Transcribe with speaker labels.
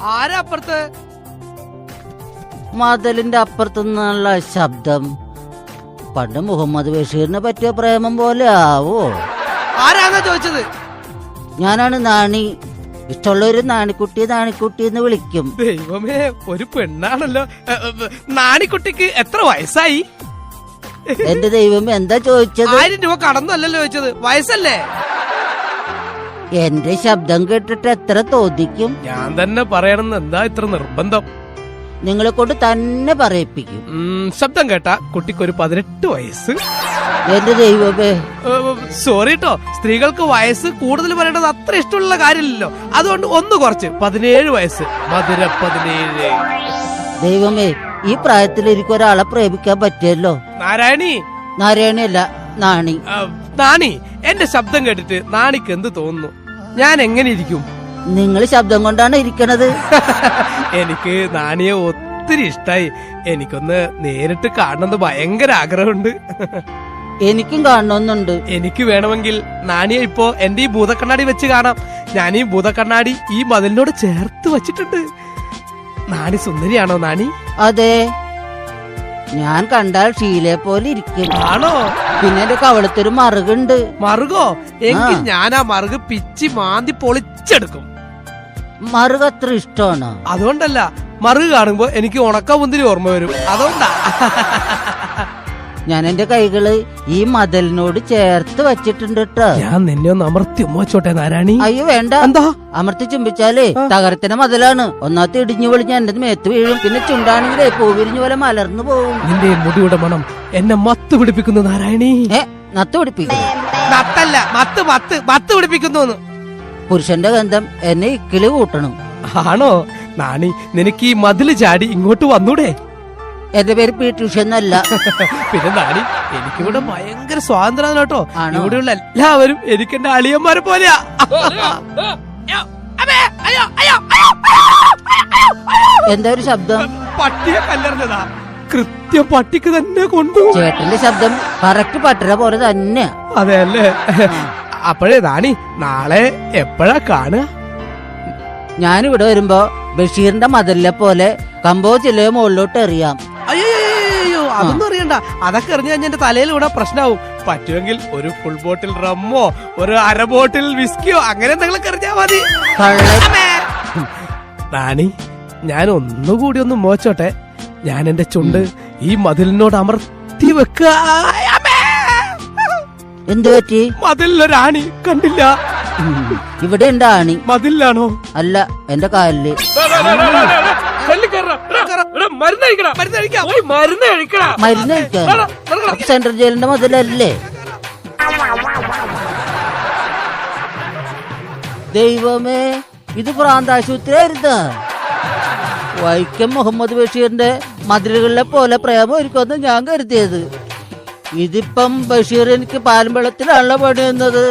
Speaker 1: ആരാ അപ്പുറത്ത്?
Speaker 2: മതിലിന്റെ അപ്പുറത്തു നിന്നുള്ള ശബ്ദം. പണ്ട് മുഹമ്മദ് ബഷീറിനെ പറ്റിയ പ്രേമം പോലെ ആവോ?
Speaker 1: ആരാന്നാ ചോദിച്ചത്?
Speaker 2: ഞാനാണ് നാണി. ഇഷ്ടമുള്ള ഒരു നാണിക്കുട്ടി നാണിക്കുട്ടി എന്ന് വിളിക്കും.
Speaker 1: ദൈവമേ ഒരു പെണ്ണാണല്ലോ. നാണിക്കുട്ടിക്ക് എത്ര വയസ്സായി?
Speaker 2: എന്റെ ദൈവമേ എന്താ ചോദിച്ചത്?
Speaker 1: ആയിരം രൂപ കടന്നല്ലല്ലോ ചോദിച്ചത്. വയസ്സല്ലേ?
Speaker 2: എന്റെ ശബ്ദം കേട്ടിട്ട് എത്ര തോന്നിക്കും
Speaker 1: ഞാൻ തന്നെ പറയണമെന്ന് എന്താ ഇത്ര നിർബന്ധം?
Speaker 2: നിങ്ങളെ കൊണ്ട് തന്നെ പറയിപ്പിക്കും.
Speaker 1: ഉം, ശബ്ദം കേട്ട കുട്ടിക്ക് ഒരു പതിനെട്ട് വയസ്സ്.
Speaker 2: എന്റെ ദൈവമേ.
Speaker 1: സോറി കേട്ടോ സ്ത്രീകൾക്ക് വയസ്സ് കൂടുതൽ പറയേണ്ടത് അത്ര ഇഷ്ടമുള്ള കാര്യമില്ലല്ലോ. അതുകൊണ്ട് ഒന്ന് കുറച്ച്. പതിനേഴ് വയസ്സ്. മധുര പതിനേഴ്.
Speaker 2: ദൈവമേ ഈ പ്രായത്തിൽ എനിക്ക് ഒരാളെ പ്രേമിക്കാൻ പറ്റിയല്ലോ.
Speaker 1: നാരായണി.
Speaker 2: നാരായണിയല്ല നാണി.
Speaker 1: ആ, നാണി. എന്റെ ശബ്ദം കേട്ടിട്ട് നാണിക്ക് എന്ത് തോന്നുന്നു? ഞാൻ എങ്ങനെ ഇരിക്കും
Speaker 2: നിങ്ങൾ ശബ്ദം കൊണ്ടാണ് ഇരിക്കണത്.
Speaker 1: എനിക്ക് നാനിയെ ഒത്തിരി ഇഷ്ടായി. എനിക്കൊന്ന് നേരിട്ട് കാണണമെന്ന് ഭയങ്കര ആഗ്രഹമുണ്ട്.
Speaker 2: എനിക്കും കാണണമെന്നുണ്ട്.
Speaker 1: എനിക്ക് വേണമെങ്കിൽ നാണിയെ ഇപ്പോ എന്റെ ഈ ഭൂതക്കണ്ണാടി വെച്ച് കാണാം. ഞാൻ ഈ ഭൂതക്കണ്ണാടി ഈ മതിലിനോട് ചേർത്ത് വെച്ചിട്ടുണ്ട്. നാണി സുന്ദരിയാണോ നാണി?
Speaker 2: അതെ. ഞാൻ കണ്ടാൽ ഷീലയെ പോലെ ഇരിക്കും.
Speaker 1: ആണോ?
Speaker 2: പിന്നെ എന്റെ കവളത്തൊരു മറുകുണ്ട്.
Speaker 1: മറുകോ? എങ്കിൽ. ഞാൻ ആ മറുക് പിച്ചി മാന്തി പൊളിച്ചെടുക്കും.
Speaker 2: മറുക അത്ര ഇഷ്ടമാണ്?
Speaker 1: അതുകൊണ്ടല്ല മറുക് കാണുമ്പോ എനിക്ക് ഉണക്ക മുന്തിരി ഓർമ്മ വരും. അതുകൊണ്ടാ.
Speaker 2: ഞാൻ എന്റെ കൈകൾ ഈ മതിലിനോട് ചേർത്ത് വെച്ചിട്ടുണ്ട് കേട്ടോ
Speaker 1: ഞാൻ നിന്നെ ഒന്ന് അമർത്തി ഉമ്മച്ചോട്ടെ നാരായണി.
Speaker 2: അയ്യോ വേണ്ട.
Speaker 1: എന്താ?
Speaker 2: അമർത്തി ചുംബിച്ചാലേ തകരത്തിന്റെ മതിലാണ്. ഒന്നാമത്തെ ഇടിഞ്ഞു വിളിഞ്ഞ എന്റെ മേത്ത് വീഴും. പിന്നെ ചുണ്ടാണെങ്കിലേ പൂവിരിഞ്ഞു പോലെ മലർന്നു പോകും
Speaker 1: നിന്റെ മുടിയുടെ മണം എന്നെ മത്ത് പിടിപ്പിക്കുന്നു നാരായണി.
Speaker 2: ഏ നത്ത് പിടിപ്പിക്കും
Speaker 1: നത്തല്ല മത്ത് മത്ത് മത്ത് പിടിപ്പിക്കുന്നു
Speaker 2: പുരുഷന്റെ ഗന്ധം എന്നെ ഇക്കിളി കൂട്ടണം.
Speaker 1: ആണോ? നാണി നിനക്ക് ഈ മതിൽ ചാടി ഇങ്ങോട്ട് വന്നൂടെ?
Speaker 2: എന്റെ പേര് പി ട്യൂഷൻ അല്ല
Speaker 1: പിന്നെ നാണി എനിക്കിവിടെ ഭയങ്കര സ്വാതന്ത്ര്യം കേട്ടോ.
Speaker 2: ആണോ?
Speaker 1: ഇവിടെയുള്ള എല്ലാവരും എനിക്ക് എന്റെ അളിയന്മാരെ പോലെയാ.
Speaker 2: എന്താ ഒരു ശബ്ദം?
Speaker 1: പട്ടിയെ കല്ലെറിഞ്ഞതാ. കൃത്യം പട്ടിക്ക് തന്നെ കൊണ്ടു
Speaker 2: ചേട്ടന്റെ ശബ്ദം കറക്റ്റ് പട്ടര പോലെ തന്നെ
Speaker 1: അതെ അല്ലേ? അപ്പോഴേ നാണി നാളെ എപ്പോഴാ കാണുക?
Speaker 2: ഞാനിവിടെ വരുമ്പോ ബഷീറിന്റെ മതിലിനെ പോലെ കമ്പോ ചില്ലയോ മുകളിലോട്ട് എറിയാം.
Speaker 1: അതൊന്നും അറിയണ്ട അതൊക്കെ എറിഞ്ഞു കഴിഞ്ഞാൽ എന്റെ തലയിൽ ഇവിടെ പ്രശ്നമാവും പറ്റുമെങ്കിൽ ഒരു ഫുൾ ബോട്ടിൽ റമ്മോ ഒരു അര ബോട്ടിൽ വിസ്കിയോ അങ്ങനെ എന്തെങ്കിലും എറിഞ്ഞാ മതി റാണി ഞാൻ ഒന്നുകൂടി ഒന്ന് മോച്ചോട്ടെ ഞാൻ എന്റെ ചുണ്ട് ഈ മതിലിനോട് അമർത്തി വെക്കുക
Speaker 2: എന്തു പറ്റി
Speaker 1: റാണി കണ്ടില്ല
Speaker 2: ഇവിടെ ഉണ്ട് ആണി
Speaker 1: മതിലാണോ
Speaker 2: അല്ല എന്റെ കാലിൽ മരുന്ന് കഴിക്കാൻ അപ്പൊ സെൻട്രൽ ജയിലിന്റെ മുതലല്ലേ? ദൈവമേ ഇത് പ്രാന്താശുപത്രി ആയിരുന്ന വൈക്കം മുഹമ്മദ് ബഷീറിന്റെ മതിലുകളിലെ പോലെ പ്രേമം ഒരുക്കുമെന്ന് ഞാൻ കരുതിയത്. ഇതിപ്പം ബഷീർ എനിക്ക് പാലും വെള്ളത്തിലാണല്ലോ പണിയുന്നത്.